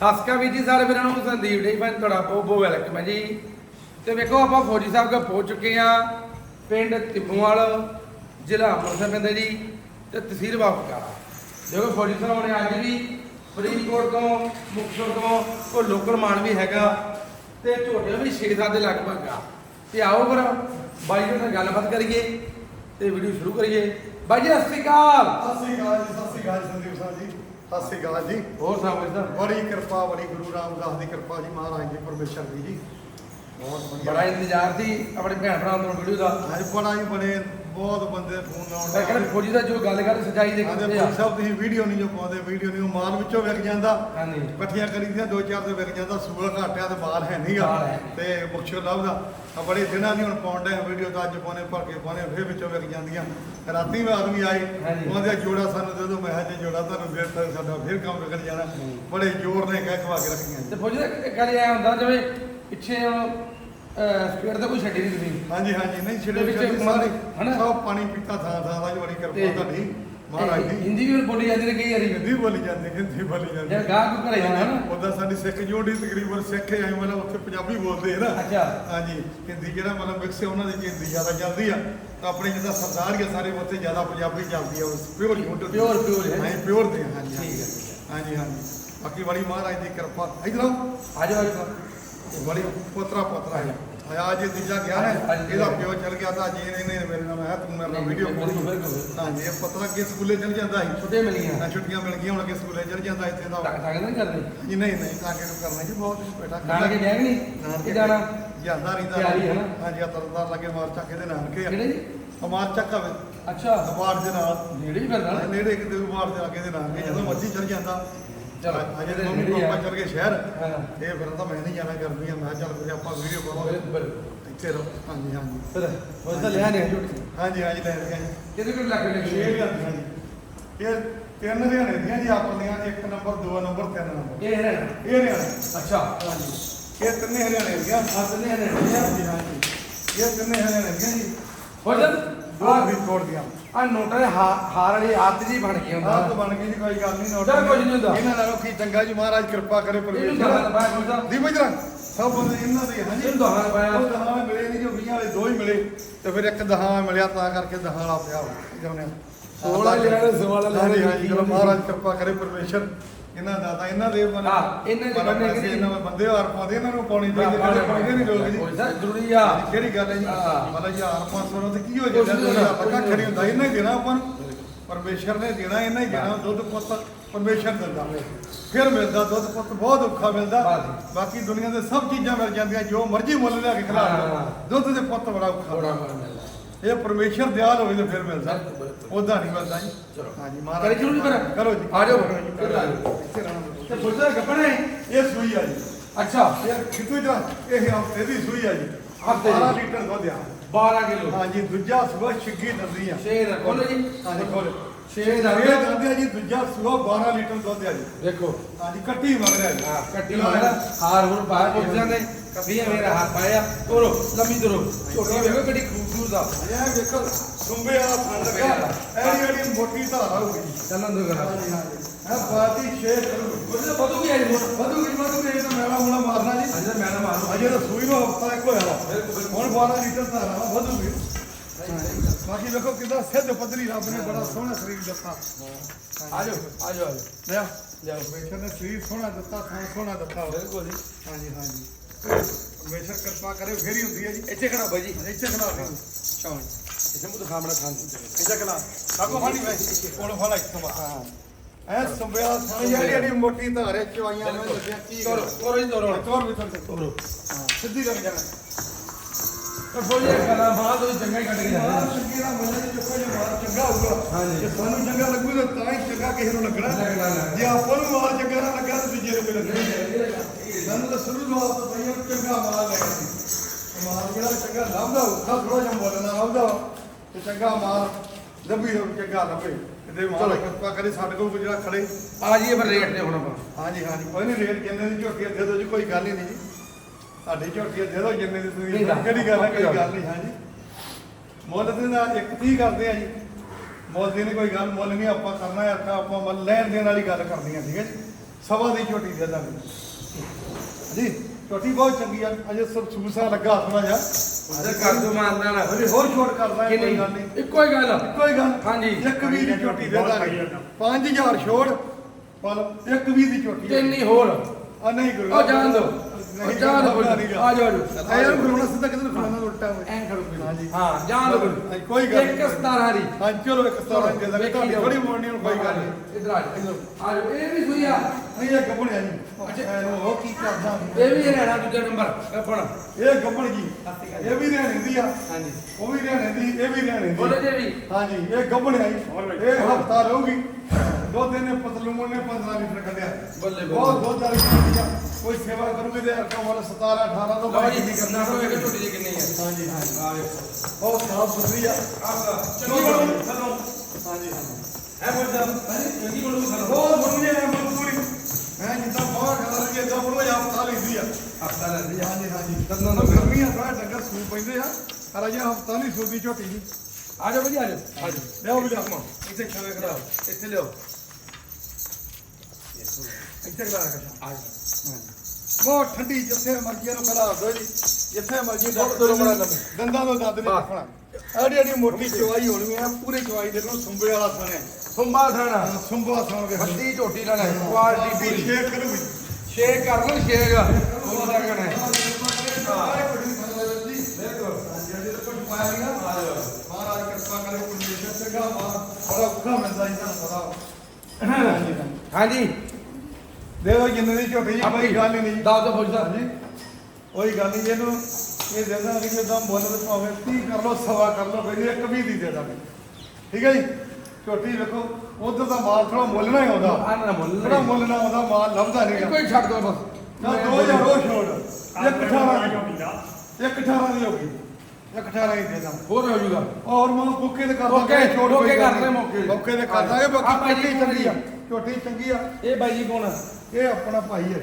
ਸਾਸਕਾ ਵੀ ਜੀ, ਸਾਰੇ ਵੀਰਾਂ ਨੂੰ ਸੰਦੀਪ ਡੇ ਫਨ ਤੁਹਾਡਾ ਬਹੁਤ ਬਹੁਤ ਵੈਲਕਮ ਹੈ ਜੀ। ਤੇ ਵੇਖੋ, ਆਪਾਂ ਫੌਜੀ ਸਾਹਿਬ ਕੋਲ ਪਹੁੰਚ ਚੁੱਕੇ ਆ ਪਿੰਡ ਤਿੱਬੂਵਾਲ, ਜ਼ਿਲ੍ਹਾ ਅੰਮ੍ਰਿਤਸਰ ਪੈਂਦਾ ਜੀ, ਤੇ ਤਹਿਸੀਲ ਬਾਬਕਾਲਾ ਦੇਖੋ, ਫੌਜੀ ਸਾਹਿਬ ਨੇ ਅੱਜ ਵੀ ਫਰੀਦਕੋਟ ਤੋਂ, ਮੁਕਤਸਰ ਤੋਂ, ਕੋਈ ਲੋਕਲ ਮਾਨ ਵੀ ਹੈਗਾ, ਤੇ ਝੋਟੇ ਵੀ 6-7 ਦੇ ਲਗਭਗ ਆ। ਤੇ ਆਓ ਫਿਰ, ਬਾਈ ਜੀ ਨਾਲ ਗੱਲਬਾਤ ਕਰੀਏ, ਤੇ ਵੀਡੀਓ ਸ਼ੁਰੂ ਕਰੀਏ। ਬਾਈ ਜੀ, ਸਤਿ ਸ਼੍ਰੀ ਅਕਾਲ। ਸਤਿ ਸ੍ਰੀ ਅਕਾਲ ਜੀ, ਸਤਿ ਸ੍ਰੀ ਅਕਾਲ ਸੰਦੀਪ ਸਾਹਿਬ ਜੀ। ਸਤਿ ਸ੍ਰੀ ਅਕਾਲ ਜੀ। ਹੋਰ ਸਾਹਿਬ ਬੜੀ ਕਿਰਪਾ ਬੜੀ ਗੁਰੂ ਰਾਮਦਾਸ ਦੀ ਕਿਰਪਾ ਜੀ ਮਹਾਰਾਜ ਜੀ ਪਰਮੇਸ਼ਰ ਦੀ ਜੀ। ਬਹੁਤ ਬੜਾ ਇੰਤਜ਼ਾਰ ਸੀ ਆਪਣੇ ਭੈਣ ਭਰਾ ਤੋਂ ਵੀਡੀਓ ਦਾ। ਅੱਜ ਬੜਾ ਹੀ ਬੜੇ ਬਹੁਤ ਬੰਦੇ ਫੋਨ ਮੈਂ ਲਾਉਣ ਕਹਿੰਦਾ ਫੌਜੀ ਦਾ ਜੋ ਗੱਲ ਕਰ ਸਜਾਈ ਦੇ ਆਂਦੇ ਕਿੱਥੇ ਆ। ਭਾਈ ਸਾਹਿਬ ਤੁਸੀਂ ਵੀਡੀਓ ਨਹੀਂ ਜੋ ਪਾਉਂਦੇ ਵੀਡੀਓ ਨਹੀਂ ਉਹ ਮਾਲ ਵਿੱਚੋਂ ਵਿਕ ਜਾਂਦਾ। ਹਾਂਜੀ। ਇਕੱਠੀਆਂ ਕਰੀਦੀਆਂ ਦੋ ਚਾਰ ਤੇ ਵਿਕ ਜਾਂਦਾ ਸੂਲ ਘਾਟਿਆ ਤੇ ਮਾਲ ਹੈ ਨਹੀਂਗਾ ਮਾਲ ਹੈ। ਤੇ ਮੁਖਸ਼ੋ ਲੱਭਦਾ ਆ ਬੜੇ ਦਿਨਾਂ ਦੀ ਹੁਣ ਪਾਉਂਦੇ ਆ ਵੀਡੀਓ ਤਾਂ ਅੱਜ ਪਾਉਣੇ ਭਰ ਕੇ ਪਾਉਣੇ ਫਿਰ ਵਿੱਚੋਂ ਵਿਕ ਜਾਂਦੀਆਂ। ਰਾਤੀ ਵੀ ਆਦਮੀ ਆਏ ਹਾਂਜੀ। ਉਹਦੇ ਜੋੜਾ ਸਾਨੂੰ ਦੇ ਦਿਓ ਮੈਂ ਕਿਹਾ ਜੇ ਜੋੜਾ ਤੁਹਾਨੂੰ ਫਿਰ ਤਾਂ ਸਾਡਾ ਫਿਰ ਕੰਮ ਵਿਗੜ ਜਾਣਾ। ਬੜੇ ਜ਼ੋਰ ਨੇ ਕਹਿ ਖਵਾ ਕੇ ਰੱਖੀਆਂ। ਜੀ। ਤੇ ਫੌਜੀ ਦਾ ਇੱਕ ਗੱਲ ਇਹ ਹੁੰਦਾ ਜਿਵੇਂ ਪਿੱਛੇ ਸਪੀਡ ਤੇ ਕੋਈ ਛੱਡੀ ਨਹੀਂ ਤੁਸੀਂ। ਹਾਂਜੀ ਹਾਂਜੀ ਨਹੀਂ ਛਿੜੇ ਵਿੱਚ ਵਿੱਚ ਸਾਰੇ, ਹਨਾ? ਸਭ ਪਾਣੀ ਪੀਤਾ ਥਾਂ ਥਾਂ ਦਾ ਜੀ ਬੜੀ ਤੇ ਕਿਰਪਾ ਤੁਹਾਡੀ ਮਹਾਰਾਜ ਦੀ। ਹਿੰਦੀ ਵੀ ਬੋਲੀ ਜਾਂਦੀ ਨੇ ਕਈ ਵਾਰੀ ਹਿੰਦੀ ਬੋਲੀ ਜਾਂਦੀ ਹਿੰਦੀ ਬੋਲੀ ਜਾਂਦੀ। ਜੇ ਗਾਹ ਕੋ ਘਰੇ ਜਾਣਾ ਨਾ। ਉਹਦਾ ਸਾਡੀ ਸਿੱਖ ਜੋੜੀ ਤਕਰੀਬਨ ਸਿੱਖ ਆਏ ਮਤਲਬ ਉੱਥੇ ਪੰਜਾਬੀ ਬੋਲਦੇ ਹੈ ਨਾ। ਅੱਛਾ। ਹਾਂਜੀ ਹਿੰਦੀ ਜਿਹੜਾ ਮਤਲਬ ਮਿਕਸ ਹੈ ਉਹਨਾਂ ਦੀ ਹਿੰਦੀ ਜ਼ਿਆਦਾ ਚੱਲਦੀ ਆ। ਤਾਂ ਆਪਣੇ ਜਿੱਦਾਂ ਸਰਦਾਰ ਆ ਸਾਰੇ ਉੱਥੇ ਜ਼ਿਆਦਾ ਪੰਜਾਬੀ ਚੱਲਦੀ ਆ ਪਿਓਰ ਝੂਠ Pure, pure ਹੈ। ਹਾਂਜੀ ਪਿਓਰ ਦੇ ਆ, ਹਾਂਜੀ ਠੀਕ ਹਾਂਜੀ। ਹੈ, ਹਾਂਜੀ ਹਾਂਜੀ। ਬਾਕੀ ਬੜੀ ਮਹਾਰਾਜ ਦੀ ਕਿਰਪਾ। ਇਧਰ ਆਓ। ਆਜੋ ਆਜੋ ਬੜੀ ਪੋਤਰਾ ਪੋਤਰਾ ਹੈ। ਆਇਆ ਅੱਜ ਤੀਜਾ ਗਿਆ ਨੇ। ਇਹਦਾ ਪਿਓ ਚਲ ਗਿਆ ਤਾਂ ਜੀ ਇਹਨੇ ਮੇਰੇ ਨਾਲ ਮੈਂ ਤੂੰ ਮੇਰੇ ਨਾਲ ਵੀਡੀਓ ਕਾਲ। ਹਾਂਜੀ ਇਹ ਪੋਤਰਾ ਅੱਗੇ ਸਕੂਲੇ ਚਲ ਜਾਂਦਾ ਸੀ। ਛੁੱਟੀਆਂ ਮਿਲੀਆਂ। ਤਾਂ ਛੁੱਟੀਆਂ ਮਿਲ ਗਈਆਂ ਹੁਣ ਅੱਗੇ ਸਕੂਲੇ ਚਲ ਜਾਂਦਾ ਇੱਥੇ ਦਾ ਤੱਕ ਤੱਕ ਨਹੀਂ ਕਰਦੇ? ਜੀ ਨਹੀਂ ਨਹੀਂ ਤਾਂ ਕਿ ਕਰਨਾ ਜੀ ਬਹੁਤ ਬੇਟਾ ਨਾਨਕੇ ਜਾਏਗਾ ਨਹੀਂ? ਕਿ ਜਾਣਾ? ਜਾਂਦਾ ਰਹਿੰਦਾ। ਹੈ ਆ ਤਰਨਤਾਰ ਲੱਗੇ ਮਾਰ ਚੱਕ ਇਹਦੇ ਨਾਨਕੇ ਆ। ਕਿਹੜੇ ਜੀ? ਮਾਰ ਚੱਕ ਆਵੇ ਅੱਛਾ। ਅਵਾਰਡ ਦੇ ਨਾਲ। ਨੇੜੇ ਹੀ ਫਿਰਦਾ ਨਾ। ਨੇੜੇ ਇੱਕ ਮਾਰ ਦੇ ਲਾਗੇ ਦੇ ਨਾਨਕੇ ਜਦੋਂ ਮਰਜ਼ੀ ਚਲ ਜਾਂਦਾ। ਚਲੋ, ਅਜੇ ਇਹਦੇ ਮੰਮੀ ਨੇੜੇ ਆ। ਪਾਪਾ ਚਲ ਗਏ ਸ਼ਹਿਰ। ਹਾਂ। ਇਹ ਫਿਰ ਤਾਂ ਮੈਂ ਨਹੀਂ ਜਾਣਾ ਕਰਦੀ ਆ ਮੈਂ ਕਿਹਾ ਚੱਲ ਫਿਰ ਆਪਾਂ ਵੀਡੀਓ ਪਾਵਾਂਗੇ ਬਿਲਕੁਲ ਬਿਲਕੁਲ। ਇੱਥੇ ਰਹੋ। ਹਾਂਜੀ ਹਾਂਜੀ। ਫਿਰ ਉਹ ਤਾਂ ਲਿਆ ਨਹੀਂ ਝੋਟੀ ਹਾਂਜੀ ਹਾਂਜੀ ਲੈ ਲਿਆ ਜੀ। ਕਿਹਦੇ ਕੋਲ ਲੱਗ ਛੇ ਗਏ ਲਿਆਂਦੀਆਂ ਜੀ ਇਹ ਤਿੰਨ ਹਰਿਆਣੇ ਦੀਆਂ ਜੀ ਆਪਣੀਆਂ ਇੱਕ ਨੰਬਰ ਦੋ ਨੰਬਰ ਤਿੰਨ ਨੰਬਰ। ਇਹ ਹੈ ਨਾ ਇਹ ਹਰਿਆਣੇ। ਅੱਛਾ। ਹਾਂਜੀ। ਇਹ ਤਿੰਨੇ ਹਰਿਆਣੇ ਦੀਆਂ। ਆਸਨੇ ਨੇ ਹਾਂਜੀ ਹਾਂਜੀ। ਇਹ ਤਿੰਨੇ ਹਰਿਆਣੇ ਦੀਆਂ ਜੀ। ਫੌਜਨ ਦੋ ਵੀ ਤੋੜ ਦੀਆਂ। ਆ ਨੋਟਾਂ ਦੇ ਹਾਰ ਹਾਰ ਵਾਲੀ ਆਦਤ ਜੀ ਬਣ ਗਈ ਹੁੰਦਾ। ਤਾਂ ਬਣ ਗਈ ਜੀ ਕੋਈ ਗੱਲ ਨਹੀਂ ਨੋਟ ਚੱਲ ਕੁਝ ਨਹੀਂ ਹੁੰਦਾ। ਇਹਨਾਂ ਨਾਲੋਂ ਕੀ ਚੰਗਾ ਜੀ ਮਹਾਰਾਜ ਕਿਰਪਾ ਕਰੇ ਇਹਨੂੰ ਦਹਾਨ ਪਰਮੇਸ਼ਰ ਪਾਇਆ ਫੌਜਾ ਦੀ ਬਜਰਾ ਸਭ ਬੰਦੇ ਇਹਨਾਂ ਦੇ ਹਾਂਜੀ ਇਹਨੂੰ ਦਹਾਨ ਪਾਇਆ ਉਹ ਦਹਾਂ ਮਿਲੇ ਨਹੀਂ ਜੋ 20 ਵਾਲੇ ਦੋ ਹੀ ਮਿਲੇ। ਤੇ ਫਿਰ ਇੱਕ ਦਹਾਂ ਮਿਲਿਆ ਤਾਂ ਕਰਕੇ ਦਹਾਂ ਵਾਲਾ ਪਿਆ। ਜਾਉਣੇ ਸੋਲਾਂ ਲੈਣੇ, ਸੋਲਾਂ ਲੈਣੇ। ਹਾਂਜੀ ਹਾਂਜੀ ਚਲੋ ਮਹਾਰਾਜ ਕਿਰਪਾ ਕਰੇ ਪਰਮੇਸ਼ਰ। ਇਹਨਾਂ ਦਾ ਤਾਂ ਇਹਨਾਂ ਦੇ ਮਨ ਹਾਂ, ਇਹਨਾਂ ਦੇ ਬੰਦੇ ਬੰਦੇ ਕਿ- ਇਹਨਾਂ ਦੇ ਬੰਦੇ ਹਾਰ ਪਾਉਂਦੇ ਇਹਨਾਂ ਨੂੰ ਪਾਉਣੀ ਚਾਹੀਦੀ ਕਦੇ ਪਾਉਂਦੇ ਨਹੀਂ ਲੋਕ ਜੀ। ਜ਼ਰੂਰੀ ਆ। ਕਿਹੜੀ ਗੱਲ ਹੈ ਜੀ? ਹਾਂ। ਮਤਲਬ ਹਾਰ 500 ਨਾਲ ਤੇ ਕੀ ਹੋ ਕੁਛ ਜਾਂਦਾ? ਨਹੀਂ ਪੱਕਾ ਖਰੀ ਹੁੰਦਾ ਇਹਨਾਂ ਹੀ ਦੇਣਾ ਆਪਾਂ ਨੂੰ। ਪਰਮੇਸ਼ਰ ਨੇ ਦੇਣਾ ਇਹਨਾਂ ਹੀ ਦੇਣਾ ਦੁੱਧ ਪੁੱਤ ਪਰਮੇਸ਼ਰ ਦਿੰਦਾ। ਫਿਰ ਮਿਲਦਾ ਦੁੱਧ ਪੁੱਤ ਬਹੁਤ ਔਖਾ ਮਿਲਦਾ। ਬਸ। ਬਾਕੀ ਦੁਨੀਆ ਦੇ ਸਭ ਚੀਜ਼ਾਂ ਮਿਲ ਜਾਂਦੀਆਂ ਜੋ ਮਰਜ਼ੀ ਮੁੱਲ ਲਿਆ ਕੇ ਖਿਲਾ ਹਾਂ। ਦੁੱਧ ਦੇ ਪੁੱਤ ਬੜਾ ਔਖਾ ਥੋੜਾ ਮਿਲਦਾ। ਇਹ ਪਰਮੇਸ਼ਰ ਦਿਆਲ ਹੋਵੇ ਤਾਂ ਫਿਰ ਮਿਲਦਾ। ਉਦਾਂ ਨਹੀਂ ਮਿਲਦਾ ਜੀ। ਚਲੋ। ਹਾਂਜੀ ਕਰੀ ਜ਼ਰੂਰ ਜੀ ਫਿਰ। ਕਰੋ ਜੀ। ਆ ਜਾਓ। ਕਰੋ ਜੀ, ਇੱਧਰ ਆ ਜਾਓ। ਇੱਥੇ ਰਹਿਣਾ ਦਿਓ। ਤੇ ਫੌਜਾ ਕੱਪੜੇ ਇਹ ਸੂਈ ਆ ਜੀ। ਅੱਛਾ। ਇਹ ਕਿਤੋਂ ਜਾ ਇਹ ਹਫ਼ਤੇ ਦੀ ਸੂਈ ਆ ਜੀ। ਹਫ਼ਤੇ ਦੀ। 12 ਲੀਟਰ ਦੁੱਧ ਆ। 12 ਕਿਲੋ। ਹਾਂਜੀ ਦੂਜਾ ਸੂਆ ਛਿੱਗੀ ਦੰਦੀ ਆ। ਸ਼ੇਰ ਖੋਲੋ ਜੀ। ਹਾਂਜੀ ਖੋਲ। ਸ਼ੇਰ ਦਾ। ਇਹ ਜੀ ਦੂਜਾ ਸੂਆ 12 ਲੀਟਰ ਦੁੱਧ ਆ ਜੀ। ਦੇਖੋ। ਹਾਂਜੀ ਕੱਟੀ ਮੰਗ ਰਿਹਾ ਜੀ। ਹਾਂ ਕੱਟੀ ਮਾਰਾ ਹਾਰ ਹੋਰ ਪਾਇਆ ਫੌਜਾਂ ਕਬੀਆਂ ਮੇਰਾ ਹਾਰ ਪਾਇਆ ਤੋਰੋ ਲੰਮੀ ਤੋਰੋ। ਝੋਟੀ ਵੇਖੋ ਕਿੱਡੀ ਖੂਬਸੂਰਤ ਆ। ਇਹ ਵੇਖੋ ਸੁੰਬੇ ਵਾਲਾ ਫੰਡ ਲੱਗਾ। ਐਡੀ ਐਡੀ ਮੋਟੀ ਧਾਰ ਆਊਗੀ ਚੱਲਣ ਦੋ ਕਰਾ। ਇਹ ਬਾਤੀ ਸ਼ੇਰ ਉਹਦੇ ਬਦੂ ਵੀ ਆਈ ਵਧੂ ਗਈ ਵਧੂ ਗਈ ਤਾਂ ਮੇਲਾ ਮੁਲਾ ਮਾਰਨਾ ਜੀ। ਮੈਡਮ ਆ ਲਓ ਅਜੇ ਤਾਂ ਸੂਈ ਨੂੰ ਹਫਤਾ ਇੱਕ ਹੋਇਆ ਵਾ। ਹੁਣ 12 ਲੀਟਰ ਧਾਰ ਵਧੂ ਗਈ। ਬਾਕੀ ਵੇਖੋ ਕਿਦਾਂ ਸਿੱਧ ਪੱਧਰੀ ਰੱਬ ਨੇ ਬੜਾ ਸੋਹਣਾ ਸਰੀਰ ਦਿੱਤਾ। ਆ ਜਾਓ ਆ ਜਾਓ ਆ ਜਾਓ ਲਿਆ। ਜਾਓ ਪਰਮੇਸ਼ਰ ਨੇ ਸਰੀਰ ਸੋਹਣਾ ਦਿੱਤਾ ਥਾਂ ਸੋਹਣਾ ਦਿੱਤਾ ਵਾ। ਬਿਲਕੁਲ ਜੀ। ਹਾਂਜੀ ਹਾਂਜੀ। ਪਰਮੇਸ਼ਰ ਕਿਰਪਾ ਕਰੇ ਫੇਰ ਹੀ ਹੁੰਦੀ ਹੈ ਜੀ। ਇੱਥੇ ਖੜਾ ਬਾਈ ਜੀ। ਇੱਥੇ ਖੜਾ ਦੇ ਚੌਂ ਇੱਥੇ ਮੁੱਦ ਖਾਮੜਾ ਖਾਂ ਇੱਥੇ ਖੜਾ ਸਾਕੋ ਫਾਣੀ ਵੇ ਕੋਲ ਫਾਲਾ ਇੱਥੇ ਹਾਂ। ਐ ਸੰਭਿਆ ਸਾਰੀ ਜਿਹੜੀ ਜਿਹੜੀ ਮੋਟੀ ਧਾਰ ਹੈ ਚਵਾਈਆਂ ਮੈਂ ਦੱਸਿਆ ਕੀ ਤੋਰੋ ਤੋਰੋ ਜੀ ਤੋਰੋ। ਤੋਰ ਵੀ ਤੋਰ। ਸਿੱਧੀ ਲੱਗ ਜਾਣਾ। ਬਾਅਦ ਉਹ ਚੰਗਾ ਹੀ ਕੱਢ ਕੇ ਮਾਰ ਜਾਂਦਾ ਚੰਗੀ ਦਾ ਮੁੱਲ ਜੇ ਚੰਗਾ ਹੋਊਗਾ। ਹਾਂਜੀ। ਜੇ ਸਾਨੂੰ ਚੰਗਾ ਲੱਗੂ ਤਾਂ ਤਾਂ ਹੀ ਚੰਗਾ ਕਿਸੇ ਨੂੰ ਲੱਗਣਾ। ਲੱਗਣਾ, ਲੱਗਣਾ। ਜੇ ਆਪਾਂ ਨੂੰ ਮਾਰ ਚੰਗਾ ਨਾ ਲੱਗਾ ਤਾਂ ਦੂਜੇ ਨੂੰ ਵੀ ਲੱਗਣਾ? ਸਾਨੂੰ ਤਾਂ ਸ਼ੁਰੂ ਤੋਂ ਆਪ ਤੋਂ ਪਈਆਂ ਚੰਗਾ ਮਾਲ ਲੈ ਕੇ। ਮਾਲ ਜਿਹੜਾ ਚੰਗਾ ਲੱਭਦਾ ਔਖਾ ਥੋੜਾ ਜਿਹਾ ਮੁੱਲ ਨਾਲ ਲੱਭਦਾ। ਵਾ। ਤੇ ਚੰਗਾ ਮਾਲ ਲੱਭੀ ਹੋਵੇ ਚੰਗਾ ਲੱਭੇ। ਇਹਦੇ ਮਾਲ ਕਿਰਪਾ ਕਰੇ ਸਾਡੇ ਕੋਲ ਜਿਹੜਾ ਖੜੇ। ਆ ਜੀਏ ਫਿਰ ਰੇਟ ਤੇ ਹੁਣ ਆਪਾਂ। ਹਾਂਜੀ ਹਾਂਜੀ। ਕੋਈ ਨਹੀਂ ਰੇਟ ਜੀ ਕੋਈ ਗੱਲ ਹੀ ਨਹੀਂ ਜੀ। ਸਾਡੀ ਝੋਟੀ ਦੇ ਦਿਓ ਜਿੰਨੇ ਦੀ ਤੁਸੀਂ ਤਾਂ। ਕਿਹੜੀ ਗੱਲ ਹੈ ਕੋਈ ਗੱਲ ਨਹੀਂ ਹਾਂਜੀ। ਮੁੱਲ ਦੇ ਨਾਲ ਇੱਕ ਕੀ ਕਰਦੇ ਆ ਜੀ। ਮੁੱਲ ਦੀ ਨਹੀਂ ਕੋਈ ਗੱਲ ਮੁੱਲ ਨਹੀਂ ਆਪਾਂ ਕਰਨਾ ਹੈ ਆਪਾਂ ਆਪਾਂ ਮੁੱਲ ਲੈਣ ਦੇਣ ਵਾਲੀ ਗੱਲ ਕਰਨੀ ਹੈ ਠੀਕ ਹੈ ਜੀ। ਸਵਾ ਦੀ ਝੋਟੀ ਦੇ ਦਾਂਗੇ। ਜੀ ਝੋਟੀ ਬਹੁਤ ਚੰਗੀ ਆ ਅਜੇ ਸਭ ਸੂਸਾ ਲੱਗਾ ਥੋੜਾ ਜਿਹਾ ਅਜੇ ਕਰ ਦੋ ਮਾਨਦਾ ਨਾ ਅਜੇ ਹੋਰ ਛੋਟ ਕਰਦਾ ਹੈ, ਕੋਈ ਗੱਲ ਨਹੀਂ। ਇੱਕੋ ਹੀ ਗੱਲ ਕੋਈ ਗੱਲ। ਹਾਂਜੀ। ਇੱਕ ਵੀ ਦੀ ਝੋਟੀ ਦੇ ਦਾਂਗੇ। 5000 ਛੋੜ ਪਰ ਇੱਕ ਵੀ ਦੀ ਝੋਟੀ ਤਿੰਨ ਹੀ ਹੋਰ। ਆ ਨਹੀਂ ਗੁਰੂ ਉਹ ਜਾਣ ਦੋ ਨਹੀਂ, ਜਾਣ ਨਹੀਂ, ਨਹੀਂ, ਆ ਜਾਓ ਯਾਰ ਖਲੋਣਾ ਸਿੱਧਾ ਕਿਧਰ ਖਲੋਣਾ ਉਲਟਾ ਹੋਵੇ। ਐਂ ਖੜੋ ਹਾਂਜੀ। ਹਾਂ ਜਾਣ ਹਾਂਜੀ, ਕੋਈ ਗੱਲ ਨਹੀਂ। ਇੱਕ 17 ਦੀ ਹਾਂ ਚਲੋ ਇੱਕ ਸਤਾਰਾਂ ਦੇ ਵੇਖੀ ਤੁਹਾਡੀ। ਥੋੜੀ ਮੋੜਨੀ ਹੁਣ ਕੋਈ ਗੱਲ ਨਹੀਂ। ਇਧਰ ਆ ਜਾਓ ਆ ਜਾਓ। ਇਹ ਵੀ ਸੂਈ ਆ। ਨਹੀਂ ਇਹ ਗੱਬਣ ਆ ਜੀ ਅੱਛਾ। ਉਹ ਕੀ ਕਰਦਾ? ਇਹ ਵੀ ਰਹਿਣਾ ਦੂਜਾ ਨੰਬਰ। ਕੱਪੜਾ ਇਹ ਗੱਬਣ ਜੀ। ਇਹ ਵੀ ਰਹਿਣੇ ਦੀ ਆ। ਹਾਂਜੀ। ਉਹ ਵੀ ਰਹਿਣੇ ਦੀ ਇਹ ਵੀ ਰਹਿਣੇ ਬੋਲੋ ਦੀ ਜੀ। ਵੀ ਹਾਂਜੀ ਇਹ ਗੱਬਣ ਜੀ। ਇਹ ਹਫਤਾ ਰਹੂਗੀ। ਦੋ ਦਿਨ ਨੇ ਪਤਲੂਮਨ ਨੇ 15 ਲੀਟਰ ਕੱਢਿਆ। ਬੱਲੇ। ਬਹੁਤ ਬਹੁਤ ਜਾਰੀ ਕੀਤੀ ਆ। ਕੋਈ ਸੇਵਾ ਕਰੂਗੀ ਤੇ ਅਰਕਾ ਵਾਲਾ 17 18 ਤੋਂ ਬਾਅਦ ਜੀ ਕਰਨਾ। ਹੋਏਗਾ ਝੋਟੀ ਦੀ ਕਿੰਨੀ ਆ? ਹਾਂਜੀ ਹਾਂਜੀ। ਆ ਵੇਖੋ। ਬਹੁਤ ਸਾਫ਼ ਸੁਥਰੀ ਆ। ਚੰਗੀ ਬੋਲੋ ਸਾਨੂੰ ਹਾਂਜੀ ਹੈ ਬੋਲਦਾ ਚੰਗੀ ਬੋਲੋ ਸਾਨੂੰ ਬਹੁਤ ਵਧੀਆ ਹੈ ਮਨਪੂਰੀ ਮੈਂ ਜਿੱਦਾਂ ਬਾਹਰ ਖੜਾ ਰਹੀ ਇਦਾਂ ਬੋਲੋ ਜਾਂ ਹਫਤਾ ਲੈਂਦੀ ਆ। ਹਫਤਾ ਲੈਂਦੀ ਹਾਂਜੀ ਹਾਂਜੀ। ਦੰਦਾਂ ਦੰਦਾਂ ਤੋਂ ਤੋਂ ਗਰਮੀਆਂ ਥੋੜਾ ਡੰਗਰ ਸੂ ਪੈਂਦੇ ਆ ਪਰ ਅਜੇ ਹਫਤਾ ਨਹੀਂ ਸੂਦੀ ਝੋਟੀ ਜੀ ਆ ਜਾਓ ਭਾਜੀ ਆ ਜਾਓ। ਲਿਆਓ ਵੀ ਲਿਆਓ। ਇੱਥੇ ਖੜੇ ਖੜਾ ਇੱਥੇ ਲਿਓ ਇੱਥੇ ਖੜਾ ਰੱਖ ਆ ਬਹੁਤ ਠੰਡੀ ਜਿੱਥੇ ਮਰਜ਼ੀ ਨੂੰ ਖੜਾ ਦੋ ਜੀ। ਜਿੱਥੇ ਮਰਜ਼ੀ ਬਹੁਤ ਦੂਰੋਂ ਬੜਾ ਲੰਮੀ। ਦੰਦਾਂ ਤੋਂ ਦੰਦ ਨਹੀਂ। ਰੱਖਣਾ। ਐਡੀ ਐਡੀ ਮੋਟੀ ਚਵਾਈ ਹੋਣੀ ਆ ਪੂਰੀ ਚਵਾਈ ਦੇ ਨੂੰ ਸੁੰਬੇ ਵਾਲਾ ਥਾਣੇ ਸੁੰਬਾ ਥਾਣਾ ਸੁੰਬਾ ਥਾਣ ਦੇ ਹੱਡੀ ਝੋਟੀ ਨਾਲ ਕੁਆਲਿਟੀ ਪੂਰੀ। ਸ਼ੇਕ ਕਰੂਗੀ। ਸ਼ੇਕ ਕਰ ਲਓ ਸ਼ੇਕ। ਦਾ ਕਹਣਾ ਹੈ। ਮਹਾਰਾਜ ਕਿਰਪਾ ਕਰੇ ਪਰਮੇਸ਼ਰ ਚੰਗਾ ਮਾਰ ਬੜਾ ਔਖਾ ਮਿਲਦਾ ਇਹਨਾਂ ਨੂੰ ਪਤਾ ਹਾਂਜੀ। ਹਾਂਜੀ ਦੇਖੋ ਜਿੰਨੇ ਦੀ ਝੋਟੀ ਜੀ ਕੋਈ ਗੱਲ ਹੀ ਨਹੀਂ ਦੱਸ ਦੋ ਪੁੱਛਦਾ ਹਾਂਜੀ। ਕੋਈ ਗੱਲ ਨਹੀਂ ਇਹਨੂੰ ਇਹ ਦੇਣਾ ਕਿ ਜਦੋਂ ਮੁੱਲ ਤੇ ਭਾਵੇਂ 30 ਕਰ ਲਓ ਸਵਾ ਕਰ ਲਓ ਕੋਈ ਇੱਕ ਵੀ ਦੀ ਦੇ ਦਾਂਗੇ। ਠੀਕ ਹੈ ਜੀ? ਝੋਟੀ ਵੇਖੋ ਉਧਰ ਦਾ ਮਾਲ ਥੋੜਾ ਮੁੱਲ ਨਾ ਹੀ ਆਉਂਦਾ। ਨਾ ਮੁੱਲ ਥੋੜਾ ਮੁੱਲ ਨਾ ਆਉਂਦਾ ਮਾਲ ਲੱਭਦਾ ਨਹੀਂਗਾ ਕੋਈ ਛੱਡ ਦੋ ਬਸ। ਨਾ 2000 ਉਹ ਛੋੜ। ਇੱਕ 18 ਦੀ। ਇੱਕ 18 ਦੀ ਹੋ ਗਈ। ਇੱਕ 18 ਦੀ ਦੇ ਦਾਂ ਹੋਰ ਹੋ ਜਾਊਗਾ ਔਰ ਮੈਂ ਮੌਕੇ ਤੇ ਕਰ ਮੌਕੇ- ਦਾਂਗੇ ਛੋੜ ਮੌਕੇ ਕੋਈ ਗੱਲ ਕਰ ਲੈ ਨਹੀਂ। ਮੌਕੇ। ਮੌਕੇ ਤੇ ਕਰ ਦਾਂਗੇ ਆ ਬਾਕੀ ਚੰਗੀ ਆ। ਝੋਟੀ ਚੰਗੀ ਆ। ਇਹ ਬਾਈ ਜੀ ਕੌਣ ਆ? ਇਹ ਆਪਣਾ ਭਾਈ ਹੈ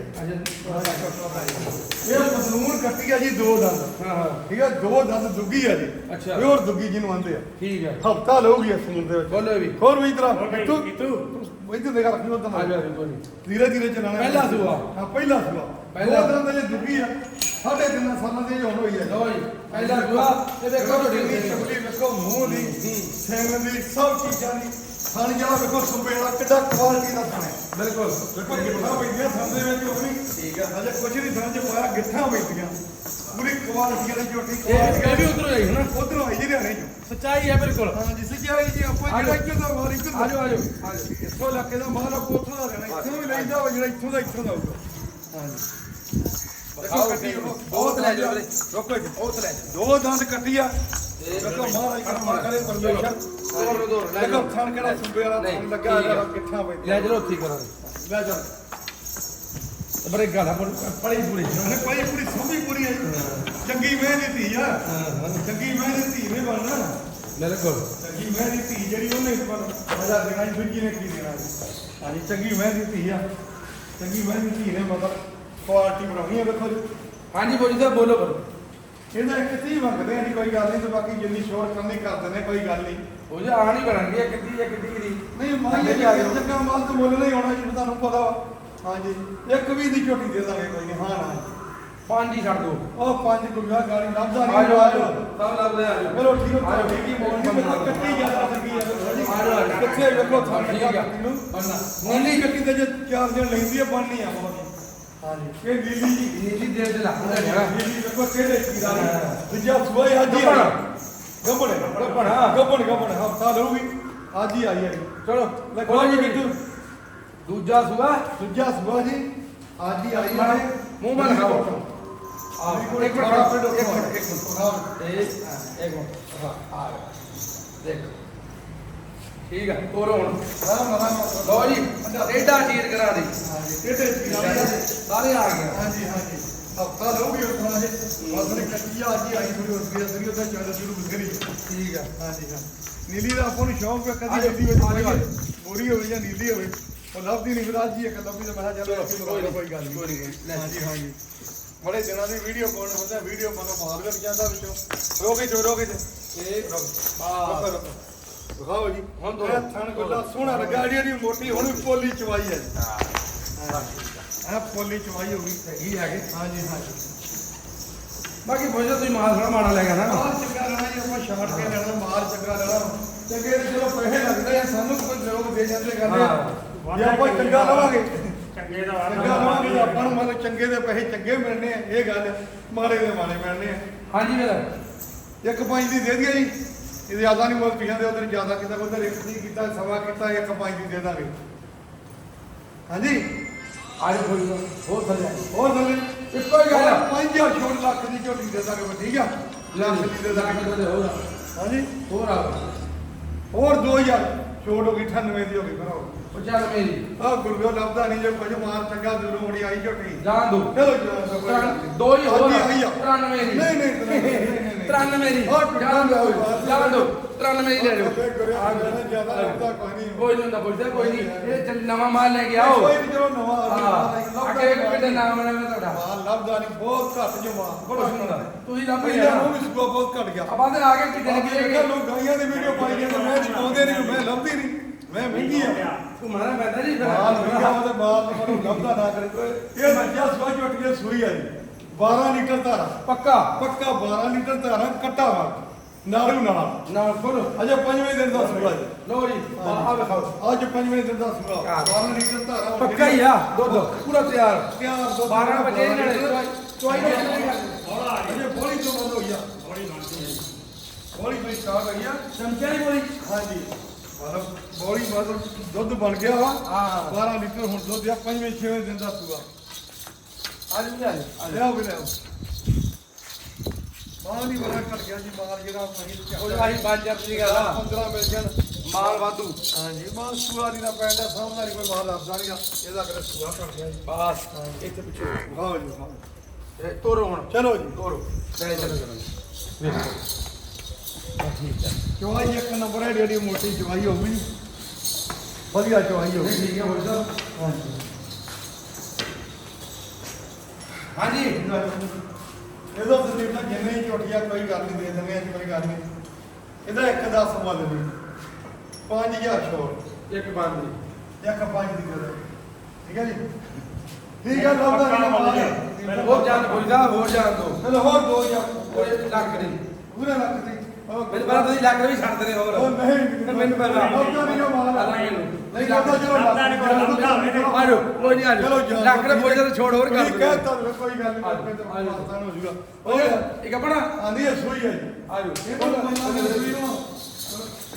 ਇਹ ਮਸਨੂਨ ਕੱਟੀ ਆ ਜੀ ਦੋ ਦੰਦ। ਹਾਂ ਹਾਂ। ਠੀਕ ਹੈ ਦੋ ਦੰਦ ਦੁੱਗੀ ਆ ਜੀ। ਅੱਛਾ। ਪਿਓਰ ਦੁੱਗੀ ਜਿਹਨੂੰ ਆਂਦੇ ਆ। ਠੀਕ ਹੈ ਹਫਤਾ ਲਊਗੀ ਇਸ ਸੂਨ ਦੇ ਵਿੱਚ ਬੋਲੋ ਵੀ ਹੋਰ ਵੀ ਇਤਰਾ ਤੂੰ ਤੂੰ ਇੱਧਰ ਦੇਖ ਰੱਖੀ ਉਧਰ ਆ ਨਹੀਂ। ਧੀਰੇ ਧੀਰੇ ਚਲਾਣਾ। ਪਹਿਲਾ ਸੂਆ। ਹਾਂ ਪਹਿਲਾ ਸੂਆ। ਪਹਿਲਾ। ਦੰਦ ਜੇ ਦੁੱਗੀ ਆ। ਸਾਢੇ ਤਿੰਨ ਸਾਲਾਂ ਦੀ ਹੁਣ ਹੋਈ ਹੈ ਲਓ ਜੀ ਪਹਿਲਾ ਦੁਆ ਤੇ ਦੇਖੋ ਦੀ ਚਮੜੀ ਵੇਖੋ ਮੂੰਹ ਦੀ ਸਿੰਘ ਦੀ ਸਭ ਚੀਜ਼ਾਂ ਦੀ। ਥਣ ਜਿਹੜਾ ਵੇਖੋ ਸੁੰਬੇ ਵਾਲਾ ਕਿੱਡਾ ਕੁਆਲਿਟੀ ਦਾ ਹੈ। ਬਿਲਕੁਲ ਵੇਖੋ ਗਿੱਠਾਂ ਪੈਂਦੀਆਂ ਥਣ ਦੇ ਵਿੱਚ ਉਹ ਨਹੀਂ ਠੀਕ ਆ। ਅਜੇ ਕੁਝ ਨਹੀਂ ਥਣ ਚ ਪਾਇਆ ਗਿੱਠਾਂ ਪੈਂਦੀਆਂ ਪੂਰੀ ਕੁਆਲਿਟੀ ਵਾਲੀ ਝੋਟੀ ਇਹ ਇਹ ਵੀ ਉਧਰੋਂ ਜਾਈ ਨਾ? ਉਧਰੋਂ ਆਈ ਜੀ ਹਰਿਆਣੇ ਚੋਂ ਸੱਚਾਈ ਹੈ ਬਿਲਕੁਲ। ਹਾਂ ਜਿਸ ਕੀ ਜੀ ਆਪਾਂ ਜਿਹੜਾ। ਇੱਧਰ ਦਾ ਵਾਰ ਇੱਧਰ ਆ ਜਾਓ ਆ ਜਾਓ ਆ ਜਾਓ ਇੱਥੋਂ ਇਲਾਕੇ ਦਾ ਮਾਲ ਆਪੋ ਉੱਥੋਂ ਦਾ ਲੈਣਾ ਇੱਥੋਂ ਵੀ ਲੈਂਦਾ ਵਾ ਜਿਹੜਾ ਇੱਥੋਂ ਦਾ ਇੱਥੋਂ ਦਾ ਹੋਊਗਾ। ਹਾਂਜੀ। ਦੇਖੋ ਕੱਟੀ ਉਹ ਬਹੁਤ ਲੈ ਜਾਓ ਰੋਕੋ ਜੀ ਬਹੁਤ ਲੈ ਜਾਓ। ਦੋ ਦੰਦ ਕੱਟੀ ਆ। ਦੇਖੋ ਮਹਾਰਾਜ ਕਿਰਪਾ ਕਰੇ ਪਰਮੇਸ਼ਰ। ਦੋਰ ਦੋਰ ਲੈ ਦੇਖੋ ਜਾਓ ਖਾਣ ਕਿਹੜਾ ਸੁੰਬੇ ਵਾਲਾ ਨਹੀਂ, ਥਣ ਲੱਗਾ ਠੀਕ ਆ। ਹੈਗਾ ਕਿੱਥਾਂ ਪੈਂਦੀ ਲੈ ਚਲੋ ਉੱਥੇ ਕਰਾਂਗੇ ਲੈ ਜਾ ਬੜੇ ਗਾਲਾ ਪੜੀ ਪੂਰੀ ਉਹਨੇ ਪਾਈ ਪੂਰੀ ਸੋਹਣੀ ਪੂਰੀ ਹੈ। ਚੰਗੀ ਮੈਂ ਦੀ ਧੀ ਆ। ਚੰਗੀ ਮੈਂ ਦੀ ਧੀ ਨੇ ਬਣਨਾ। ਬਿਲਕੁਲ। ਚੰਗੀ ਮੈਂ ਦੀ ਧੀ ਜਿਹੜੀ ਉਹਨੇ ਪਰ ਮਜ਼ਾ ਦੇਣਾ ਜੀ ਦੂਜੀ ਨੇ ਕੀ ਦੇਣਾ ਹਾਂਜੀ ਚੰਗੀ ਮੈਂ ਦੀ ਧੀ ਆ। ਚੰਗੀ ਮੈਂ ਦੀ ਧੀ ਨੇ ਮਤਲਬ ਕੁਆਲਿਟੀ ਬਣਾਉਣੀ ਆ ਵੇਖੋ ਜੀ। ਹਾਂਜੀ ਬੋਜੀ ਸਾਹਿਬ ਬੋਲੋ ਬੋਲੋ ਇਹਦਾ ਇੱਕ ਤੀਹ ਮੰਗਦੇ ਜੀ ਕੋਈ ਗੱਲ ਨਹੀਂ ਤੇ ਬਾਕੀ ਜਿੰਨੀ ਸ਼ੋਰ ਕਰਨੀ ਕਰ ਦਿੰਦੇ ਕੋਈ ਗੱਲ ਨਹੀਂ। ਉਹ ਜੀ ਆਣ ਹੀ ਬਣਨਗੇ ਇੱਕ ਦੀ ਇੱਕ ਦੀ ਦੀ। ਨਹੀਂ ਅੱਗੇ ਆ ਜਾਓ। ਚੱਕਾ ਮਾਲ ਤੋਂ ਮੁੱਲ ਨਹੀਂ ਆਉਣਾ ਜੀ ਤੁਹਾਨੂੰ ਪਤਾ ਵਾ। ਹਾਂਜੀ ਇੱਕ ਵੀ ਦੀ ਝੋਟੀ ਦੇ ਦਾਂਗੇ ਕੋਈ ਨਹੀਂ ਹਾਂ ਨਾ ਪੰਜ ਹੀ ਛੱਡ ਦੋ। ਉਹ ਪੰਜ ਗੁੱਗਾ ਗਾੜੀ ਲੱਭਦਾ ਨਹੀਂ ਜਾਓ ਆ ਜਾਓ ਸਭ ਲੱਭ ਲੈ ਆ ਜਾਓ ਚਲੋ ਠੀਕ ਹੈ ਜਾਓ ਠੀਕ ਹੈ ਮੋੜੀ ਮੈਂ ਕੱਟੀ ਜ਼ਿਆਦਾ ਲੱਗੀ ਆ ਆ। ਜਾਓ, ਆ ਜਾਓ। ਕਿੱਥੇ ਵੇਖੋ ਥਾਂ ਠੀਕ ਆ ਬੰਨਾ ਨੀਲੀ ਕੱਟੀ ਤੇ ਜੇ ਚਾਰ ਦਿਨ ਲੈਂਦੀ ਆ ਬਣਨੀ ਆ ਬਹੁਤ। ਹਾਂਜੀ ਇਹ ਨੀਲੀ ਜੀ ਨੀਲੀ ਦੇਰ ਦੇ ਲੱਗ ਰਿਹਾ ਨੀਲੀ ਵੇਖੋ ਕਿਹੜੇ ਕੀੜਾ ਦੂਜਾ ਸੁਆ ਹੀ ਅੱਜ ਹੀ ਆਈ ਗੱਬੜ ਗੱਬੜ ਗੱਬੜ ਗੱਬੜ ਹਫਤਾ ਲਊਗੀ। ਅੱਜ ਹੀ ਆਈ ਹੈ ਚਲੋ ਲੱਗੋ ਜੀ ਕਿੱਥੋਂ ਦੂਜਾ ਸੁਗਾ ਦੂਜਾ ਸੁਆ ਜੀ ਅੱਜ ਹੀ ਆਈ ਹੈ। ਮੂੰਹ ਵੱਲ ਖਾਓ। ਆ ਇੱਕ ਮਿੰਟ ਇੱਕ ਮਿੰਟ, ਇੱਕ ਮਿੰਟ। ਇੱਕ ਮਿੰਟ। ਹਾਂ। ਆ ਦੇਖ। ਠੀਕ ਹੈ ਤੋਰੋ ਹੁਣ। ਲਓ ਜੀ ਐਡਾ ਚੀਰ ਕਰਾ ਦੇ। ਸਾਰੇ ਆ ਗਏ। ਹਾਂਜੀ ਹਾਂਜੀ। ਹਫਤਾ ਲਊਗੀ ਉਸਨਾ ਇਹ। ਮਸਲੇ ਕੱਟੀ ਆ ਅੱਜ ਆਈ ਥੋੜੀ ਉਸ ਦੀ ਅਸਰੀ ਉਹਦਾ ਚੱਲ ਸ਼ੁਰੂ ਠੀਕ ਹੈ ਹਾਂਜੀ ਹਾਂ। ਨੀਲੀ ਦਾ ਆਪਾਂ ਨੂੰ ਸ਼ੌਂਕ ਹੈ ਆ ਕਦੀ ਜਾਓ, ਨੀਲੀ ਵਿੱਚ ਆ ਜਾਓ, ਆ ਪਾਈਏ ਜਾਓ। ਮੋਰੀ ਹੋਵੇ ਜਾਂ ਨੀਲੀ ਹੋਵੇ। ਉਹ ਲੱਭਦੀ ਨਹੀਂ ਫਿਰ ਅੱਜ ਹੀ ਇੱਕ ਲੱਭੀ ਤਾਂ ਮੈਂ ਕਿਹਾ ਚੱਲ ਅਸੀਂ ਕੋਈ ਮਗਾ ਨਹੀਂ, ਕੋਈ ਗੱਲ ਕੋਈ ਨਹੀਂ, ਨਹੀਂ ਕੋਈ ਨਹੀਂ। ਹਾਂਜੀ ਹਾਂਜੀ। ਬੜੇ ਦਿਨਾਂ ਦੀ ਵੀਡੀਓ ਪਾਉਣ ਹੁੰਦਾ ਵੀਡੀਓ ਮਨੋਂ ਮਾਲ ਕਰ ਜਾਂਦਾ ਵਿੱਚੋਂ। ਰੋਕੇ ਚੋ ਰੋਕੇ ਇਹ ਰੁਕੋ, ਰੁਕੋ। ਦਿਖਾਓ ਜੀ। ਹੁਣ ਦੋ। ਇਹ ਥਣ ਗੁੱਲਾ ਸੋਹਣਾ ਲੱਗਾ ਜਿਹੜੀ ਇਹਦੀ ਮੋਟੀ ਹੁਣ ਵੀ ਪੋਲੀ ਚਵਾਈ ਹੈ। ਜੀ। ਇਹ ਪੋਲੀ ਚਵਾਈ ਹੋ ਗਈ ਹੈਗੀ ਹੈਗੇ ਹਾਂਜੀ ਹਾਂਜੀ ਬਾਕੀ ਪੁੱਛਦਾ ਤੁਸੀਂ ਮਾਲ ਥੋੜਾ ਮਾੜਾ ਲੈ ਗਿਆ ਨਾ ਮਾਲ ਚੰਗਾ ਲੈਣਾ ਜੀ ਆਪਾਂ ਛਾੜ ਕੇ ਲੈਣਾ ਮਾਲ ਚੰਗਾ ਲੈਣਾ। ਚੰਗੇ ਚਲੋ ਪੈਸੇ ਲੱਗਦੇ ਆ ਸਾਨੂੰ ਕੋਈ ਲੋਕ ਦੇ ਜਾਂਦੇ ਕਰਦੇ ਆ। ਜੇ ਆਪਾਂ ਚੰਗਾ ਲਵਾਂਗੇ ਚੰਗੇ ਦਾ ਚੰਗਾ ਲਵਾਂਗੇ ਤਾਂ ਆਪਾਂ ਨੂੰ ਮਤਲਬ ਚੰਗੇ ਦੇ ਪੈਸੇ ਚੰਗੇ ਮਿਲਣੇ ਆ ਇਹ ਗੱਲ ਮਾੜੇ ਦੇ ਮਾੜੇ ਮਿਲਣੇ ਆ। ਹਾਂਜੀ ਵੀਰ। ਇੱਕ ਪੰਜ ਦੀ ਦੇ ਦਈਏ ਜੀ। ਇਹ ਜ਼ਿਆਦਾ ਨਹੀਂ ਮੁੱਲ ਪਿਛਾਂ ਦੇ ਉਧਰ ਜ਼ਿਆਦਾ ਕੀਤਾ ਉਧਰ ਇੱਕ ਦੀ ਕੀਤਾ ਸਵਾ ਕੀਤਾ ਇੱਕ ਪੰਜ ਦੀ ਦੇ ਦਾਂਗੇ। ਹਾਂਜੀ? ਅੱਜ ਕੋਈ ਹੋਰ ਥੱਲੇ ਹੋਰ ਥੱਲੇ? ਇੱਕੋ ਹੀ ਗੱਲ ਆ। 5000 ਛੋੜ ਲੱਖ ਦੀ ਝੋਟੀ ਦੇ ਦਾਂਗੇ ਠੀਕ ਆ? ਲੱਖ ਦੀ ਦੇ ਦਾਂਗੇ। ਹੋਰ ਹਾਂਜੀ? ਹੋਰ ਆ ਹੋਰ 2000 ਛੋੜ ਹੋ ਗਈ 98 ਦੀ ਹੋ ਗਈ ਭਰਾਓ ਉਹ ਚੱਲ ਮੇਰੀ ਆ ਗੁਰਗੋ ਲੱਭਦਾ ਨਹੀਂ ਜੇ ਕੁਝ ਮਾਰ ਚੰਗਾ ਦਿਲੋਂ ਮੁੜੀ ਆਈ ਝੋਟੀ। ਜਾਣ ਦੋ। ਦੋ ਹੀ ਹੋਰ ਹਾਂਜੀ, ਆਈ ਆ। 93 ਦੀ। ਨਹੀਂ ਨਹੀਂ ਨਹੀਂ, ਨਹੀਂ ਨਹੀਂ 93 ਦੀ। ਹੋਰ ਜਾਣ ਦੋ ਜਾਣ ਦੋ 93 ਦੀ ਲੈ ਜਾਓ ਆ ਗਿਆ। ਜ਼ਿਆਦਾ ਲੱਗਦਾ ਕੋਈ ਨਹੀਂ। ਕੋਈ ਨਹੀਂ ਹੁੰਦਾ ਪੁੱਛਦਾ ਕੋਈ ਨਹੀਂ। ਇਹ ਚੱਲ ਨਵਾਂ ਮਾਲ ਲੈ ਕੇ ਆਓ। ਕੋਈ ਨਹੀਂ ਚਲੋ ਨਵਾਂ ਆ ਗਿਆ। ਹਾਂ ਅੱਗੇ ਕਿਤੇ ਨਾਮ ਨਾ ਮੈਂ ਤੁਹਾਡਾ। ਮਾਲ ਲੱਭਦਾ ਨਹੀਂ ਬਹੁਤ ਘੱਟ ਜੋ ਮਾਲ। ਬੜਾ ਸੁਣਦਾ ਤੁਸੀਂ ਲੱਭ ਪਹਿਲਾਂ ਗਿਆ ਉਹ ਵੀ ਸੁਆ ਬਹੁਤ ਘਟ ਗਿਆ। ਆਪਾਂ ਤੇ ਆ ਕੇ ਕਿਤੇ ਅੱਗੇ ਲੱਗੇ ਦੇਖਿਆ ਲੋਕ ਗਾਈਆਂ ਦੀ ਵੀਡੀਓ ਪਾਈ ਜਾਂਦੇ ਮੈਂ ਚੁਕਾਉਂਦੇ ਨਹੀਂ ਮੈਂ ਲੱਭਦੀ ਨਹੀਂ। ਮੈਂ ਮਹਿੰਗੀ ਆ। ਤੂੰ ਮਾਰਾ ਪੈਂਦਾ ਜੀ ਫਿਰ ਮਾਲ ਮਹਿੰਗਾ ਉਹਦੇ ਮਾਲ ਨੂੰ ਲੱਭਦਾ ਨਾ ਕਰੇ। ਇਹ ਮੱਝਾ ਸੁਆ ਝੁੱਟ ਕੇ ਸੂਈ ਆ ਜੀ। 12 ਲੀਟਰ ਧਾਰਾ। ਪੱਕਾ? ਪੱਕਾ 12 ਲੀਟਰ ਧਾਰਾ ਕੱਟਾ ਵਾ। ਨਾਲੂ ਨਾਲ। ਨਾ ਖੋਲੋ। ਅਜੇ ਪੰਜਵੇਂ ਦਿਨ ਦਾ ਸੂਆ ਜੀ। ਲੋ ਜੀ ਆ ਵੇਖੋ ਅੱਜ ਪੰਜਵੇਂ ਦਿਨ ਦਾ ਸੂਆ 12 ਲੀਟਰ ਧਾਰਾ ਪੱਕਾ ਹੀ ਆ। ਦੁੱਧ ਪੂਰਾ ਤਿਆਰ। ਤਿਆਰ ਦੁੱਧ 12 ਵਜੇ ਨਾਲੇ ਚੋਈ ਅਜੇ ਬੋਲੀ ਤੋਂ ਬੰਦ ਹੋਈ ਆ। ਬੋਲੀ ਤੋਂ ਸਟਾਰਟ ਹੋਈ ਆ। ਚਮਚਾ ਹੀ ਬੋਲੀ? ਹਾਂਜੀ। ਬੋਲੀ ਮਤਲਬ ਦੁੱਧ ਬਣ ਗਿਆ ਵਾ। ਹਾਂ। 12 ਲੀਟਰ ਹੁਣ ਦੁੱਧ ਆ। ਪੰਜਵੇਂ ਛੇਵੇਂ ਦਿਨ ਦਾ ਸੂਆ ਅੱਜ ਵੀ ਆ ਲਿਆਓ ਵੀ ਲਿਆਓ। ਮਾਲ ਹੀ ਬੜਾ ਘਟ ਗਿਆ ਜੀ ਮਾਲ ਜਿਹੜਾ ਅਸੀਂ ਉਹ ਆਹੀ ਬਾਜ਼ਾਰ ਦੀ ਗੱਲ ਆ। 15 ਮਿਲ ਜਾਣ। ਮਾਲ ਵਾਧੂ। ਹਾਂਜੀ ਮਾਲ ਸੂਆ ਦੀ ਨਾ ਪੈਂਦਾ ਸਾਹਮਣੇ ਕੋਈ ਮਾਲ ਲੱਭਦਾ ਨਹੀਂਗਾ ਇਹਦਾ ਕਰੇ ਸੂਆ ਘਟ ਗਿਆ ਜੀ। ਬਸ ਇੱਥੇ ਪਿੱਛੇ। ਵਾਹ ਜੀ ਵਾਹ ਇਹ ਤੋਰੋ ਹੁਣ। ਚਲੋ ਜੀ। ਤੋਰੋ। ਚਲੇ ਚਲੋ ਚਲੋ। ਵੇਖੋ। ਠੀਕ ਹੈ ਚਵਾਈ ਇੱਕ ਨੰਬਰ ਹੈ ਜਿਹੜੀ ਮੋਟੀ ਚਵਾਈ ਹੋਊਗੀ। ਵਧੀਆ ਚਵਾਈ ਹੋਊਗੀ। ਠੀਕ ਹੈ ਹੋਰ ਸਭ ਹਾਂਜੀ। ਹਾਂਜੀ। ਇਹਦਾ ਸੰਦੀਪ ਨਾਲ ਜਿੰਨੇ ਹੀ ਝੋਟੀਆਂ ਕੋਈ ਗੱਲ ਨਹੀਂ ਦੇ ਦਿੰਦੇ ਅੱਜ ਕੋਈ ਗੱਲ ਨਹੀਂ। ਇਹਦਾ ਇੱਕ ਦਾ ਮੁੱਲ ਨਹੀਂ 5000 ਛੋੜ ਇੱਕ ਬੰਦ ਇੱਕ ਪੰਜ ਦੀ ਦੇ ਦਿਓ। ਠੀਕ ਹੈ ਜੀ? ਠੀਕ ਹੈ ਲੱਭਦਾ ਨਹੀਂ ਹੋਰ ਜਾਣ ਪੁੱਛਦਾ ਹੋਰ ਜਾਣ ਦੋ। ਚਲੋ ਹੋਰ 2000 ਕੋਈ ਲੱਖ ਦੀ ਪੂਰੇ ਲੱਖ ਦੀ। ਉਹ ਮੈਨੂੰ ਪਤਾ ਤੁਸੀਂ ਲੱਖ ਵੀ ਛੱਡ ਦੇ ਹੋਰ। ਉਹ ਨਹੀਂ ਮੈਨੂੰ ਪਹਿਲਾਂ ਲੱਭਦਾ ਨਹੀਂ ਉਹ ਮਾਲ ਨਹੀਂ। ਚਲੋ ਲੱਭਦਾ ਨਹੀਂ, ਕੋਈ। ਆਜੋ ਕੋਈ ਨਹੀਂ ਚਲੋ ਆਜੋ ਦੇ ਪੁੱਛਦਾ ਛੋੜ ਹੋਰ ਕਰ ਦੋ ਹੈ ਤਾਂ ਕੋਈ ਗੱਲ ਨਹੀਂ ਆਜੋ। ਹੋ ਜਾਊਗਾ ਓਏ ਇੱਕ ਆਪਣਾ। ਆਂਦੀ ਹੈ ਸੂਈ ਹੈ ਜੀ। ਆਜੋ। ਇਹ ਸੂਈ ਨੂੰ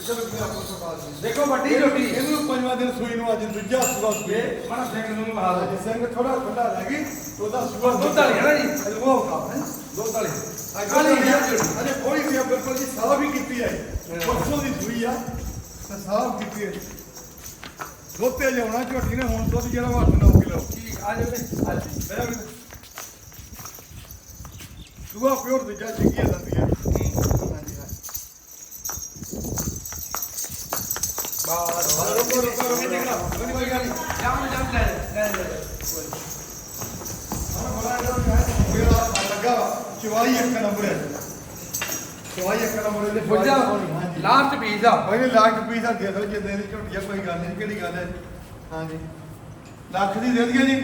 ਪੁੱਤ ਦੇਖੋ ਵੱਡੀ ਰੋਟੀ ਇਹਨੂੰ ਪੰਜਵਾਂ ਦਿਨ ਸੂਈ ਨੂੰ ਅੱਜ ਦੂਜਾ ਸੂਆ ਸੂਈ। ਇਹ ਮਨ ਸਿੰਘ ਨੂੰ ਬਹਾ ਅੱਜ ਸਿੰਘ ਥੋੜਾ ਠੰਡਾ ਲੱਗੀ ਉਹਦਾ ਸੂਆ ਦੁੱਧ ਵਾਲੀ ਹੈ ਨਾ ਜੀ? ਉਹ ਖਾ ਹੈ। ਦੋ ਤਾਲੇ ਅਜੇ ਅਜੇ ਕੋਈ ਨਹੀਂ ਬਿਲਕੁਲ ਜੀ ਸਾਫ਼ ਹੀ ਕੀਤੀ ਹੈ। ਪਰਸੋਂ ਦੀ ਸੂਈ ਆ ਤੇ ਸਾਫ਼ ਕੀਤੀ ਹੈ। ਦੁੱਧ ਤੇ ਲਿਆਉਣਾ ਝੋਟੀ ਨੇ ਹੁਣ ਦੁੱਧ ਜਿਹੜਾ ਵਾ 9 ਕਿਲੋ ਠੀਕ ਆਜੋ ਤੇ ਆਜੋ ਮੈਂ ਵੀ ਸੂਆ ਪਿਓਰ ਦੂਜਾ ਚੰਗੀ ਹੈ ਦੰਦੀ ਹੈ ਹਾਂਜੀ ਹਾਂ ਬਾਸ ਰੁਕੋ ਰੁਕੋ ਰੁਕੋ। ਨਿਕਲਾ ਕੋਈ ਗੱਲ ਨਹੀਂ। ਜਾਮ ਜਾਮ ਲੈ ਲੈ ਲੈ ਮੇਰਾ ਲੱਗਾ ਚਵਾਈ ਇੱਕ ਨੰਬਰ ਹੈ। ਚਵਾਈ ਇੱਕ ਨੰਬਰ ਹੈ। ਪੁੱਛਾ ਹਾਂਜੀ। ਲਾਸਟ ਪੀਸ ਆ। ਭਾਈ ਨੇ ਲੱਖ ਪੀਸ ਆ ਦੇ ਦਿਓ ਜਿੰਨੇ ਦੀ ਝੋਟੀ ਆ ਕੋਈ ਗੱਲ ਨਹੀਂ ਕਿਹੜੀ ਗੱਲ ਹੈ। ਹਾਂਜੀ। ਲੱਖ ਦੀ ਦੇ ਦਈਏ ਜੀ।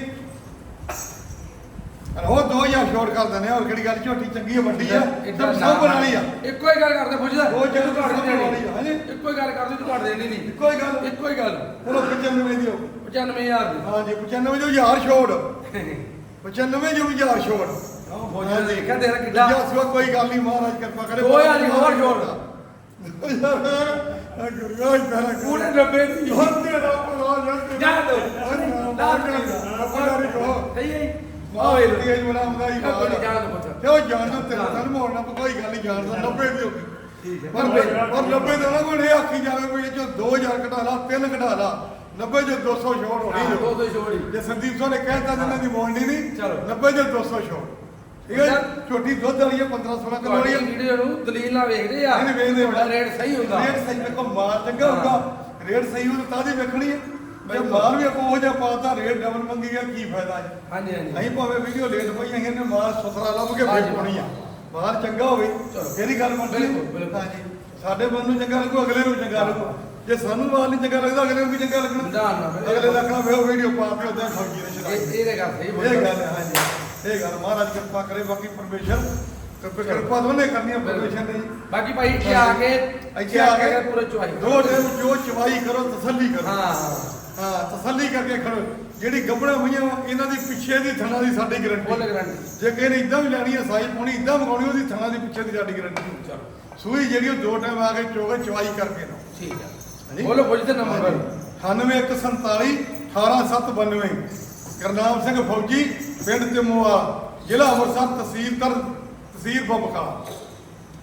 ਉਹ 2000 ਛੋੜ ਕਰ ਦਿੰਦੇ ਆ ਹੋਰ ਕਿਹੜੀ ਗੱਲ ਝੋਟੀ ਚੰਗੀ ਹੈ ਵੱਡੀ ਆ ਇੱਕਦਮ ਸਭ ਵਾਲੀ ਆ। ਇੱਕੋ ਹੀ ਗੱਲ ਕਰਦੇ ਪੁੱਛਦਾ ਉਹ ਜਦੋਂ ਵਾਲੀ ਆ ਹਾਂਜੀ। ਇੱਕੋ ਹੀ ਗੱਲ ਕਰਦੇ ਤੂੰ ਤੁਹਾਡੇ ਦੇਣੀ ਨਹੀਂ। ਕੋਈ ਗੱਲ। ਇੱਕੋ ਹੀ ਗੱਲ। ਚਲੋ 95 ਦਿਓ। 95000 ਦੀ ਹਾਂਜੀ 95 ਜੋ ਹਜ਼ਾਰ ਛੋੜ 95 ਜੋ ਹਜ਼ਾਰ ਛੋੜ ਉਹ ਫੌਜੀ ਨੇ ਦੇਖਿਆ ਤੇਰਾ ਕਿੱਡਾ ਦੂਜਾ ਸਿਵਾ ਕੋਈ ਗੱਲ ਨਹੀਂ ਮਹਾਰਾਜ ਕਿਰਪਾ ਕਰੇ ਦੋ ਹਜ਼ਾਰ ਹੀ ਹੋਰ ਛੋੜ। ਗੁਰਗਾਜ ਪਹਿਲਾ ਪੂਰੇ 90 ਦੀ। ਦਾ। ਪਰਵਾਹ ਜਾਂ ਜਾ ਦੋ। ਆਪਣਾ ਰੀ ਕੋ ਸਹੀ ਹੈ ਆਹ ਇਹ ਤੇਜ ਬਣਾਉਂਦਾ ਹੀ ਕੋਈ ਬਾਹਰ ਜਾਣ ਦੋ ਪੁੱਛ ਤੇ ਉਹ ਜਾਣਦਾ ਤੇਰਾ ਤਨ ਮੋੜਨਾ ਕੋਈ ਗੱਲ ਨਹੀਂ ਜਾਣਦਾ 90 ਦੀ। ਹੋ ਗਈ। ਠੀਕ ਹੈ। ਪਰ ਪਰ 90 ਦਾ ਨਾ ਕੋਈ ਇਹ ਆਖੀ ਜਾਵੇ ਕੋਈ ਇਹ ਚੋਂ 2000 ਘਟਾ ਲਾ 3 ਘਟਾ ਲਾ। 90 ਜੋ 200 ਛੋੜ ਹੋਣੀ ਦੋ ਜੋ ਦੋ ਛੋੜੀ ਜੇ ਸੰਦੀਪ ਸਿੰਘ ਨੇ ਕਹਿਤਾ ਇਹਨਾਂ ਦੀ ਮੋੜਨੀ ਨਹੀਂ ਚਲੋ। 90 ਜੋ 200 ਛੋੜ। ਠੀਕ ਹੈ ਜੀ? ਛੋਟੀ ਦੁੱਧ ਵਾਲੀ ਹੈ 15 16 ਕਿਲੋ ਵਾਲੀ ਤੁਹਾਡੀ ਹੈ ਵੀਡੀਓ ਨੂੰ ਦਲੀਲ ਨਾਲ ਵੇਖਦੇ ਆ। ਇਹਨੇ ਵੇਖਦੇ ਤੁਹਾਡਾ ਰੇਟ ਸਹੀ ਹੁੰਦਾ। ਰੇਟ ਸਹੀ ਵੇਖੋ ਮਾਲ ਚੰਗਾ ਹੋਊਗਾ ਰੇਟ ਸਹੀ ਹੋਊ ਤਾਂ ਦੀ ਵੇਖਣੀ ਹੈ ਜੇ ਮਾਲ ਵੀ ਉਹ ਜਿਹਾ ਪਾਤਾ ਰੇਟ ਡਬਲ ਮੰਗੀ ਗਿਆ ਕੀ ਫਾਇਦਾ ਹੈ ਹਾਂਜੀ ਹਾਂਜੀ। ਅਸੀਂ ਭਾਵੇਂ ਵੀਡੀਓ ਲੇਟ ਪਈ ਅਸੀਂ ਨੇ ਮਾਲ ਸੁਥਰਾ ਲੱਭ ਕੇ ਹਾਂਜੀ। ਫੇਰ ਪਾਉਣੀ ਆ। ਮਾਲ ਚੰਗਾ ਹੋਵੇ ਚਲੋ। ਤੇਰੀ ਗੱਲ ਮੰਨਦੀ ਬਿਲਕੁਲ, ਬਿਲਕੁਲ। ਹਾਂਜੀ। ਸਾਡੇ ਮਨ ਨੂੰ ਚੰਗਾ ਲੱਗੂ ਅਗਲੇ ਨੂੰ ਚੰਗਾ ਲੱਗੂ। ਜੇ ਸਾਨੂੰ ਮਾਲ ਨਹੀਂ ਚੰਗਾ ਲੱਗਦਾ ਅਗਲੇ ਨੂੰ ਵੀ ਚੰਗਾ ਲੱਗਣਾ। ਨਾ, ਨਾ, ਬਿਲਕੁਲ। ਅਗਲੇ ਵੇ ਉਹ ਵੀਡੀਓ ਪਾ ਕੇ ਉਦਾਂ ਨੇ ਛਡਾ ਇਹ ਇਹ ਗੱਲ ਸਹੀ ਇਹ ਗੱਲ ਹੈ ਹਾਂਜੀ। ਇਹ ਗੱਲ ਮਹਾਰਾਜ ਕਿਰਪਾ ਕਰੇ ਬਾਕੀ ਪਰਮੇਸ਼ਰ ਕਿਰਪਾ ਕਿਰਪਾ ਦੋਨੇ ਕਰਨੀਆਂ ਪਰਮੇਸ਼ਰ ਨੇ ਬਾਕੀ ਭਾਈ ਇੱਥੇ ਆ ਕੇ ਇੱਥੇ ਆ ਕੇ ਪੂਰੇ ਚੁਆਈ ਦੋ ਟਾਈਮ ਜੋ ਚਵਾਈ ਕਰੋ ਤਸੱਲੀ ਕਰੋ। ਹਾਂ। ਹਾਂ ਤਸੱਲੀ ਕਰਕੇ ਖੜੋ। ਜਿਹੜੀ ਗੱਬਣਾ ਹੋਈਆਂ ਇਹਨਾਂ ਦੀ ਪਿੱਛੇ ਦੀ ਥਣਾ ਦੀ ਸਾਡੀ ਫੁੱਲ ਗਰੰਟੀ ਗਰੰਟੀ ਜੇ ਕਿਸੇ ਨੇ ਇਦਾਂ ਵੀ ਲੈਣੀ ਹੈ ਸਾਈ ਪਾਉਣੀ ਇਦਾਂ ਮੰਗਾਉਣੀ ਉਹਦੀ ਥਣਾ ਦੀ ਪਿੱਛੇ ਦੀ ਸਾਡੀ ਗਰੰਟੀ ਚਲੋ। ਸੂਈ ਜਿਹੜੀ ਉਹ ਦੋ ਟਾਈਮ ਆ ਕੇ ਚੋਗੇ ਚਵਾਈ ਕਰਕੇ ਨਾ ਠੀਕ ਹੈ। ਬੋਲੋ ਤੇ ਨੰਬਰ। 9147 18792 ਕਰਨਾਮ ਸਿੰਘ ਫੌਜੀ ਪਿੰਡ ਤਿਮੋਆ ਜ਼ਿਲ੍ਹਾ ਅੰਮ੍ਰਿਤਸਰ ਤਹਿਸੀਲ ਕਰ ਤਹਿਸੀਲ ਬਬਕਾ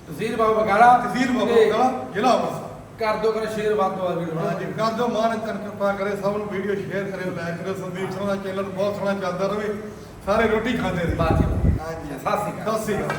ਤਸੀਰ ਬਾਬਾ ਬਗਾਲਾ ਤਹਿਸੀਲ ਬਬਕਾ ਜ਼ਿਲ੍ਹਾ ਅੰਮ੍ਰਿਤਸਰ। ਕਰ ਦੋ ਕਰ ਸ਼ੇਰ ਵੱਧ ਤੋਂ ਵੱਧ ਵੀਡੀਓ। ਹਾਂਜੀ ਕਰ ਦਿਓ ਮਾਨ ਤਨ ਕਿਰਪਾ ਕਰੇ ਸਭ ਨੂੰ ਵੀਡੀਓ ਸ਼ੇਅਰ ਕਰਿਓ ਲਾਈਕ ਕਰਿਓ ਸੰਦੀਪ ਸਿੰਘ ਦਾ ਚੈਨਲ ਬਹੁਤ ਸੋਹਣਾ ਚੱਲਦਾ ਰਹੇ। ਸਾਰੇ ਰੋਟੀ ਖਾਂਦੇ ਰਹੇ। ਬਾਤ ਹਾਂਜੀ। ਸਤਿ ਸ਼੍ਰੀ ਅਕਾਲ। ਸਤਿ ਸ਼੍ਰੀ ਅਕਾਲ।